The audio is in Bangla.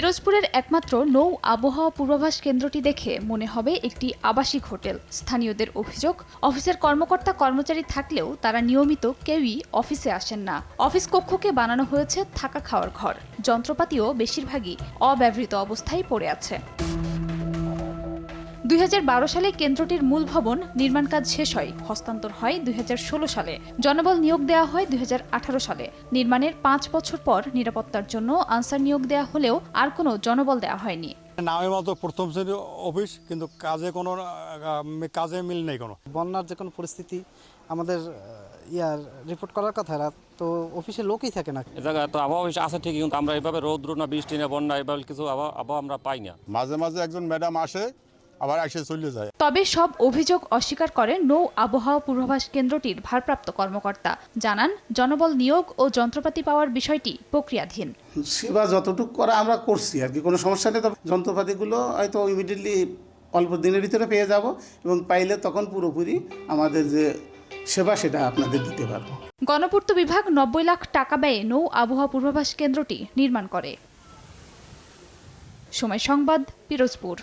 পিরোজপুরের একমাত্র নৌ আবহাওয়া পূর্বাভাস কেন্দ্রটি দেখে মনে হবে একটি আবাসিক হোটেল। স্থানীয়দের অভিযোগ, অফিসের কর্মকর্তা কর্মচারী থাকলেও তারা নিয়মিত কেউই অফিসে আসেন না। অফিস কক্ষকে বানানো হয়েছে থাকা খাওয়ার ঘর। যন্ত্রপাতিও বেশিরভাগই অব্যবহৃত অবস্থায় পড়ে আছে। দুই হাজার বারো সালে কেন্দ্রটির মূল ভবন নির্মাণ কাজ শেষ হয় হস্তান্তর হয় দু হাজার ষোলো সালে। জনবল নিয়োগ দেওয়া হয় দু হাজার আঠারো সালে। নির্মাণের পাঁচ বছর পর নিরাপত্তার জন্য আনসার নিয়োগ দেওয়া হলেও আর কোনো জনবল দেওয়া হয়নি। নামে মতো প্রথম শ্রেণির অফিস কিন্তু কাজে কোনো কাজে মিল নেই কোনো। বন্যার যে কোনো পরিস্থিতি আমাদের ইয়ার রিপোর্ট করার কথা এরা তো অফিসে লোকই থাকে না। এ জায়গায় তো আবহাওয়া অফিস আছে ঠিকই কিন্তু আমরা এভাবে রৌদ্র না বৃষ্টি না বন্যা এভাবে কিছু আবহাওয়া আবহাওয়া আমরা পাই না। মাঝে মাঝে একজন ম্যাডাম আসে আবার এসে চলে যায়। তবে সব অভিযোগ অস্বীকার করেন নৌ আবহাওয়া পূর্বাভাস কেন্দ্রটির ভারপ্রাপ্ত কর্মকর্তা। জানান জনবল নিয়োগ ও যন্ত্রপাতি পাওয়ার বিষয়টি প্রক্রিয়াধীন। সেবা যতটুকু করা আমরা করছি আর কি কোনো সমস্যা নেই তবে যন্ত্রপাতিগুলো হয়তো ইমিডিয়েটলি অল্প দিনের ভিতরে পেয়ে যাব এবং পাইলে তখন পুরোপুরি আমাদের যে সেবা সেটা আপনাদের দিতে পারব। গণপূর্ত বিভাগ নব্বই লাখ টাকা ব্যয়ে নৌ আবহাওয়া পূর্বাভাস কেন্দ্রটি নির্মাণ করে। সময় সংবাদ পিরোজপুর।